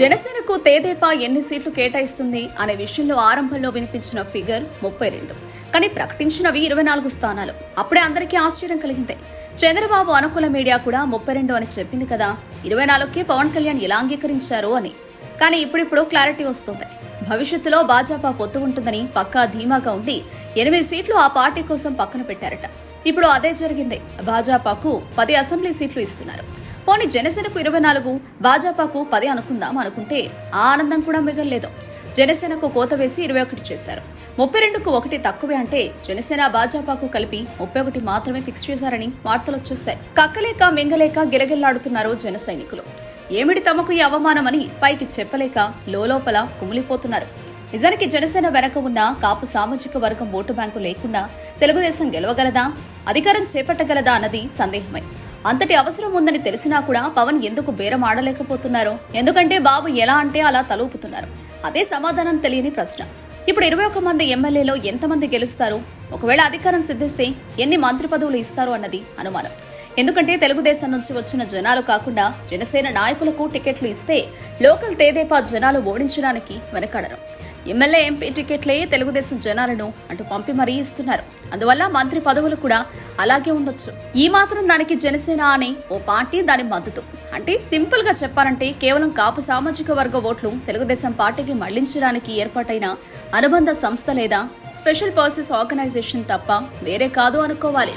జనసేనకు తేదేపా ఎన్ని సీట్లు కేటాయిస్తుంది అనే విషయంలో ఆరంభంలో వినిపించిన ఫిగర్ ముప్పై రెండు. కానీ ప్రకటించినవి ఇరవై నాలుగు స్థానాలు. అప్పుడే అందరికీ ఆశ్చర్యం కలిగింది. చంద్రబాబు అనుకూల మీడియా కూడా ముప్పై రెండు అని చెప్పింది కదా. ఇరవై నాలుగుకే పవన్ కళ్యాణ్ ఎలా అంగీకరించారు అని. కానీ ఇప్పుడిప్పుడు క్లారిటీ వస్తుంది. భవిష్యత్తులో భాజపా పొత్తు ఉంటుందని పక్కా ధీమాగా ఉండి ఎనిమిది సీట్లు ఆ పార్టీ కోసం పక్కన పెట్టారట. ఇప్పుడు అదే జరిగింది. భాజపాకు పది అసెంబ్లీ సీట్లు ఇస్తున్నారు. పోనీ జనసేనకు ఇరవై నాలుగు భాజపాకు పది అనుకుందాం అనుకుంటే ఆ ఆనందం కూడా మిగల్లేదు. జనసేనకు కోత వేసి ఇరవై ఒకటి చేశారు. ముప్పై రెండుకు ఒకటి తక్కువే అంటే జనసేన భాజపాకు కలిపి ముప్పై ఒకటి మాత్రమే ఫిక్స్ చేశారని వార్తలు వచ్చేస్తాయి. కక్కలేక మింగలేక గిలగిల్లాడుతున్నారు జన సైనికులు. ఏమిటి తమకు ఈ అవమానమని పైకి చెప్పలేక లోలోపల కుమిలిపోతున్నారు. నిజానికి జనసేన వెనక ఉన్న కాపు సామాజిక వర్గం ఓటు బ్యాంకు లేకుండా తెలుగుదేశం గెలవగలదా? అధికారం చేపట్టగలదా అన్నది సందేహమే. అంతటి అవసరం ఉందని తెలిసినా కూడా పవన్ ఎందుకు బేరం ఆడలేకపోతున్నారు ఎందుకంటే బాబు ఎలా అంటే అలా తలూపుతున్నారు. అదే సమాధానం తెలియని ప్రశ్న. ఇప్పుడు ఇరవై ఒక మంది ఎమ్మెల్యేలో ఎంతమంది గెలుస్తారు? ఒకవేళ అధికారం సిద్ధిస్తే ఎన్ని మంత్రి పదవులు ఇస్తారు అన్నది అనుమానం. ఎందుకంటే తెలుగుదేశం నుంచి వచ్చిన జనాలు కాకుండా జనసేన నాయకులకు టికెట్లు ఇస్తే లోకల్ తేదేపా జనాలు ఓడించడానికి వెనకడరు. ఎమ్మెల్యే ఎంపీ టికెట్లే తెలుగుదేశం జనాలను అంటూ పంపి మరీ ఇస్తున్నారు. అందువల్ల మంత్రి పదవులు కూడా అలాగే ఉండొచ్చు. ఈ మాత్రం దానికి జనసేన అని ఓ పార్టీ దాని మద్దతు. అంటే సింపుల్గా చెప్పాలంటే కేవలం కాపు సామాజిక వర్గ ఓట్లు తెలుగుదేశం పార్టీకి మళ్ళించడానికి ఏర్పాటైన అనుబంధ సంస్థ లేదా స్పెషల్ పర్సెస్ ఆర్గనైజేషన్ తప్ప వేరే కాదు అనుకోవాలి.